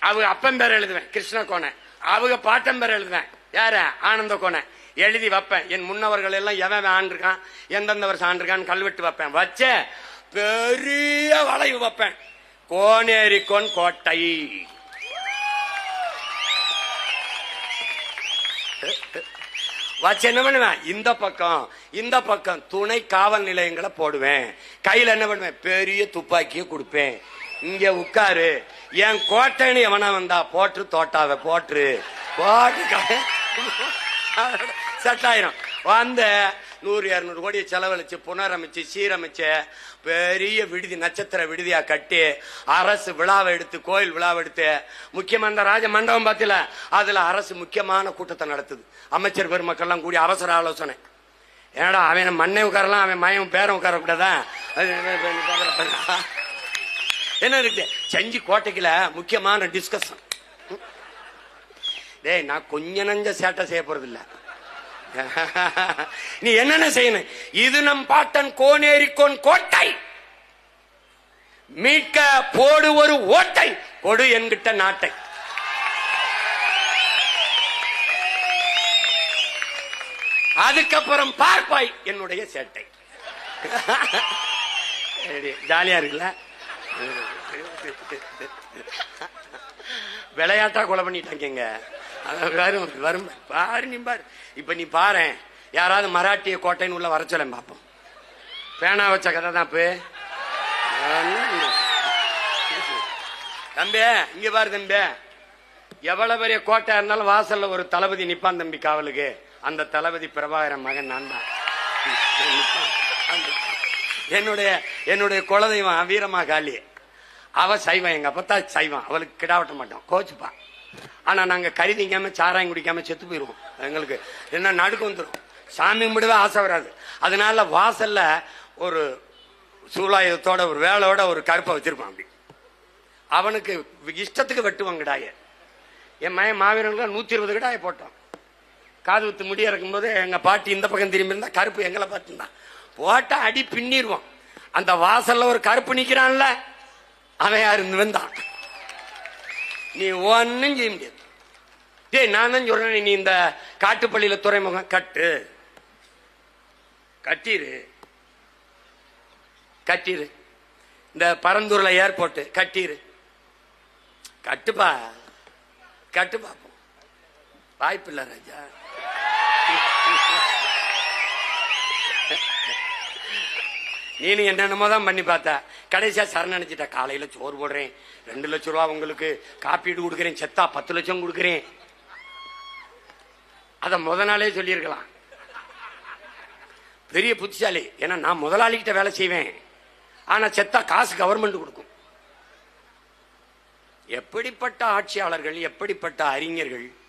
அவங்க அப்பன் பேர் எழுதுவேன் கிருஷ்ண கோணை. அவங்க பாட்டம் பேர் எழுதுவேன். யார? ஆனந்த கோணை. எழுதி வைப்பேன். என் முன்னவர்கள் எல்லாம் எவன் ஆண்டிருக்கான்? எந்தெந்த வருஷம் ஆண்டிருக்கான்னு கல்வெட்டு வைப்பேன். வச்ச பெரிய வளைவு வைப்பேன். கோனேரிக்கோன் கோட்டை. வச்சு என்ன பண்ணுவேன்? இந்த பக்கம் இந்த பக்கம் துணை காவல் நிலையங்களை போடுவேன். கையில் என்ன பண்ணுவேன்? பெரிய துப்பாக்கியை கொடுப்பேன். இங்க உட்காரு. என் கோட்டைன்னு எவனா வந்தா போட்டு தோட்டாவ போட்டு போட்டு செட் ஆயிரும். வந்த நூறு இரநூறு கோடியை செலவழிச்சு புனரமைச்சு சீரமைச்சு பெரிய விடுதி நட்சத்திர விடுதியா கட்டி அரசு விழாவை எடுத்து கோயில் விழாவை எடுத்து முக்கியமா இந்த ராஜ மண்டபம் பார்த்தில அதுல அரசு முக்கியமான கூட்டத்தை நடத்துது. அமைச்சர் பெருமக்கள்லாம் கூடி அவசர ஆலோசனை. ஏன்னா அவன் மண்ணை உட்காரலாம் அவன் மயம் பேரம் உட்காரக்கூடாதான் என்ன இருக்கு? செஞ்சு கோட்டைக்குல முக்கியமான டிஸ்கஷன் டேய் நான் கொஞ்ச நஞ்ச சேட்டை செய்ய போறது இல்ல நீ என்னென்ன செய்யணும்? இது நம் பாட்டன் கோனேரிக்கோன் கோட்டை. மீட்க போடு ஒரு ஓட்டை. கொடு என்கிட்ட நாட்டை. அதுக்கப்புறம் பார்ப்பாய் என்னுடைய சேட்டை. சரி, ஜாலியா இருக்குல்ல? விளையாட்டா கொலை பண்ணிட்டாங்க வரும் வரும் பாரு நீ பாரு இப்ப நீ பாரு யாராவது மராட்டிய கோட்டைன்னு உள்ள வர சொல்ல பார்ப்போம் பேனா வச்ச கதை தான் இப்போ. தம்பி இங்க பாரு தம்பி. எவ்வளவு பெரிய கோட்டை இருந்தாலும் வாசல்ல ஒரு தளபதி நிப்பான் தம்பி காவலுக்கு. அந்த தளபதி பிரபாகரன் மகன் நான் தான். என்னுடைய என்னுடைய குலதெய்வம் வீரமா காளி. அவ சைவம் எங்க அப்பத்தா சைவம். அவளுக்கு கிடாவட்ட மாட்டோம். கோச்சுப்பா. ஆனா நாங்க கறி திங்காம சாராயம் குடிக்காம செத்து போயிருவோம். எங்களுக்கு என்ன நடுக்கு வந்துடும் சாமி கும்பிடவே ஆசை வராது. அதனால வாசல்ல ஒரு சூலாயுதத்தோட ஒரு வேலையோட ஒரு கருப்பை வச்சிருப்பான் அப்படி. அவனுக்கு இஷ்டத்துக்கு வெட்டுவான் கிடாய. என் மய மாவீரனுக்கு நூத்தி இருபது கிடாய போட்டோம் காது குத்து முடி இறக்கும்போது எங்க பாட்டி இந்த பக்கம் திரும்பி இருந்தா கருப்பு எங்களை பார்த்துருந்தான் போட்டா அடி பின்னிடுவோம் அந்த வாசல்ல ஒரு கருப்பு நிக்கிறான்ல. அவன் யாரு வந்தான். நீ ஒன்னும் செய்ய முடியாது டேய் நான் தான் சொல்றேன் நீ இந்த காட்டுப்பள்ளியில துறைமுகம் கட்டு. கட்டிரு. கட்டிரு. இந்த பரந்தூர்ல ஏர்போர்ட் கட்டிரு. கட்டுப்பா. கட்டு பாப்போம் வாய்ப்பில்லை ராஜா. நீனு என்னென்னமோ தான் பண்ணி பார்த்தா. கடைசியா சரணடைஞ்சிட்ட. காலையில சோறு போடுறேன். ரெண்டு லட்சம் ரூபா உங்களுக்கு காப்பீடு கொடுக்குறேன். செத்தா பத்து லட்சம் கொடுக்குறேன். அத முத நாளே சொல்லியிருக்கலாம். பெரிய புத்திசாலி. ஏன்னா நான் முதலாளிகிட்ட வேலை செய்வேன். ஆனா செத்தா காசு கவர்மெண்ட் கொடுக்கும். எப்படிப்பட்ட ஆட்சியாளர்கள் எப்படிப்பட்ட அறிஞர்கள்